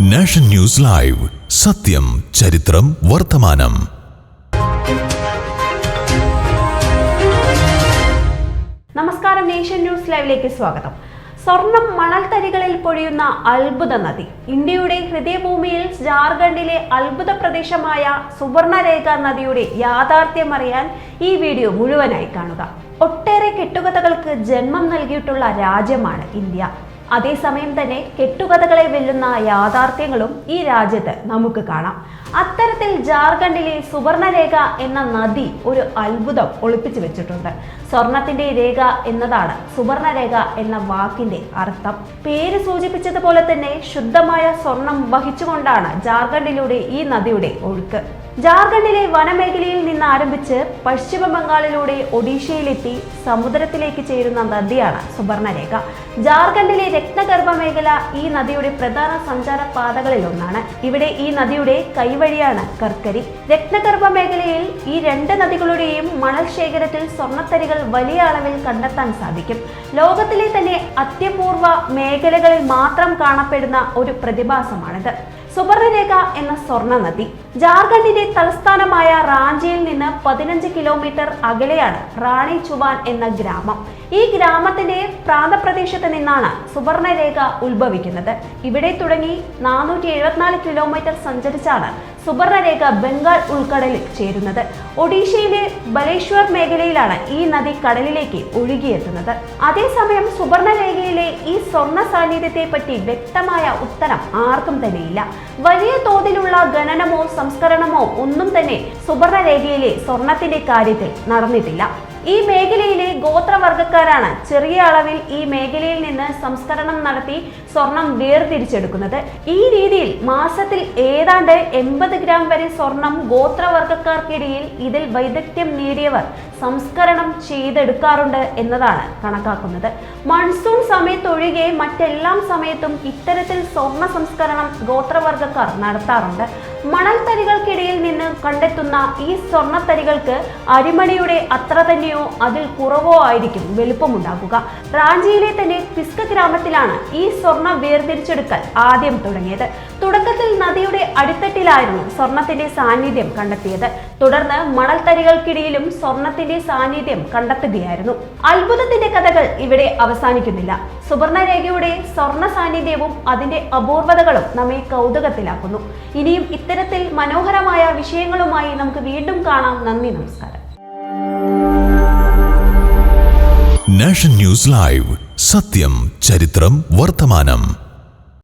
Nation news live. സത്യം ചരിത്രം വർത്തമാനം. നമസ്കാരം നേഷൻ ന്യൂസ് ലൈവിലേക്ക് സ്വാഗതം. സ്വർണം മണൽത്തരികളിൽ പൊഴിയുന്ന അത്ഭുത നദി. ഇന്ത്യയുടെ ഹൃദയഭൂമിയിൽ ജാർഖണ്ഡിലെ അത്ഭുത പ്രദേശമായ സുവർണരേഖ നദിയുടെ യാഥാർത്ഥ്യമറിയാൻ ഈ വീഡിയോ മുഴുവനായി കാണുക. ഒട്ടേറെ കെട്ടുകഥകൾക്ക് ജന്മം നൽകിയിട്ടുള്ള രാജ്യമാണ് ഇന്ത്യ. അതേസമയം തന്നെ കെട്ടുകഥകളെ വെല്ലുന്ന യാഥാർത്ഥ്യങ്ങളും ഈ രാജ്യത്ത് നമുക്ക് കാണാം. അത്തരത്തിൽ ജാർഖണ്ഡിലെ സുവർണരേഖ എന്ന നദി ഒരു അത്ഭുതം ഒളിപ്പിച്ചു വെച്ചിട്ടുണ്ട്. സ്വർണത്തിന്റെ രേഖ എന്നതാണ് സുവർണരേഖ എന്ന വാക്കിന്റെ അർത്ഥം. പേര് സൂചിപ്പിച്ചതുപോലെ തന്നെ ശുദ്ധമായ സ്വർണം വഹിച്ചുകൊണ്ടാണ് ജാർഖണ്ഡിലൂടെ ഈ നദിയുടെ ഒഴുക്ക്. ജാർഖണ്ഡിലെ വനമേഖലയിൽ നിന്ന് ആരംഭിച്ച് പശ്ചിമ ബംഗാളിലൂടെ ഒഡീഷയിലെത്തി സമുദ്രത്തിലേക്ക് ചേരുന്ന നദിയാണ് സുവർണരേഖ. ജാർഖണ്ഡിലെ രത്നഗർഭ മേഖല ഈ നദിയുടെ പ്രധാന സഞ്ചാര പാതകളിൽ ഒന്നാണ് ഇവിടെ ഈ നദിയുടെ കൈവഴിയാണ് കർക്കരി. രത്നഗർഭ മേഖലയിൽ ഈ രണ്ട് നദികളുടെയും മണൽ ശേഖരത്തിൽ സ്വർണത്തരികൾ വലിയ അളവിൽ കണ്ടെത്താൻ സാധിക്കും. ലോകത്തിലെ തന്നെ അത്യപൂർവ മേഖലകളിൽ മാത്രം കാണപ്പെടുന്ന ഒരു പ്രതിഭാസമാണിത്. സുവർണരേഖ എന്ന സ്വർണ നദി ജാർഖണ്ഡിന്റെ തലസ്ഥാനമായ റാഞ്ചിയിൽ നിന്ന് പതിനഞ്ച് കിലോമീറ്റർ അകലെയാണ് റാണി ചുവാൻ എന്ന ഗ്രാമം. ഈ ഗ്രാമത്തിന്റെ പ്രാന്തപ്രദേശത്ത് നിന്നാണ് സുവർണരേഖ ഉത്ഭവിക്കുന്നത്. ഇവിടെ തുടങ്ങി നാനൂറ്റി കിലോമീറ്റർ സഞ്ചരിച്ചാണ് സുവർണരേഖ ബംഗാൾ ഉൾക്കടലിൽ ചേരുന്നത്. ഒഡീഷയിലെ ബലേശ്വർ മേഖലയിലാണ് ഈ നദി കടലിലേക്ക് ഒഴുകിയെത്തുന്നത്. അതേസമയം സുവർണരേഖയിലെ ഈ സ്വർണ സാന്നിധ്യത്തെ പറ്റി വ്യക്തമായ ഉത്തരം ആർക്കും തന്നെയില്ല. വലിയ തോതിലുള്ള ഖനനമോ സംസ്കരണമോ ഒന്നും തന്നെ സുവർണരേഖയിലെ സ്വർണത്തിന്റെ കാര്യത്തിൽ നടന്നിട്ടില്ല. ഈ മേഖലയിലെ ഗോത്രവർഗക്കാരാണ് ചെറിയ അളവിൽ ഈ മേഖലയിൽ നിന്ന് സംസ്കരണം നടത്തി സ്വർണം വേർതിരിച്ചെടുക്കുന്നത്. ഈ രീതിയിൽ മാസത്തിൽ ഏതാണ്ട് എൺപത് ഗ്രാം വരെ സ്വർണം ഗോത്രവർഗക്കാർക്കിടയിൽ ഇതിൽ വൈദഗ്ധ്യം നേടിയവർ സംസ്കരണം ചെയ്തെടുക്കാറുണ്ട് എന്നതാണ് കണക്കാക്കുന്നത്. മൺസൂൺ സമയത്തൊഴികെ മറ്റെല്ലാം സമയത്തും ഇത്തരത്തിൽ സ്വർണ സംസ്കരണം ഗോത്രവർഗക്കാർ നടത്താറുണ്ട്. മണൽത്തരികൾക്കിടയിൽ നിന്ന് കണ്ടെത്തുന്ന ഈ സ്വർണത്തരികൾക്ക് അരിമണിയുടെ അത്ര തന്നെയോ അതിൽ കുറവോ ആയിരിക്കും വലുപ്പമുണ്ടാകുക. റാഞ്ചിയിലെ തന്നെ പിസ്ക ഗ്രാമത്തിലാണ് ഈ സ്വർണ വേർതിരിച്ചെടുക്കൽ ആദ്യം തുടങ്ങിയത്. തുടക്കത്തിൽ നദിയുടെ അടിത്തട്ടിലായിരുന്നു സ്വർണത്തിന്റെ സാന്നിധ്യം കണ്ടെത്തിയത്. തുടർന്ന് മണൽത്തരികൾക്കിടയിലും സ്വർണത്തിന്റെ സാന്നിധ്യം കണ്ടെത്തുകയായിരുന്നു. അത്ഭുതത്തിന്റെ കഥകൾ ഇവിടെ അവസാനിക്കുന്നില്ല. സുവർണരേഖയുടെ സ്വർണ സാന്നിധ്യവും അതിന്റെ അപൂർവതകളും നമ്മെ കൗതുകത്തിലാക്കുന്നു. ഇനിയും ഇത്തരത്തിൽ മനോഹരമായ വിഷയങ്ങളുമായി നമുക്ക് വീണ്ടും കാണാം. നന്ദി നമസ്കാരം. News live. സത്യം ചരിത്രം വർത്തമാനം.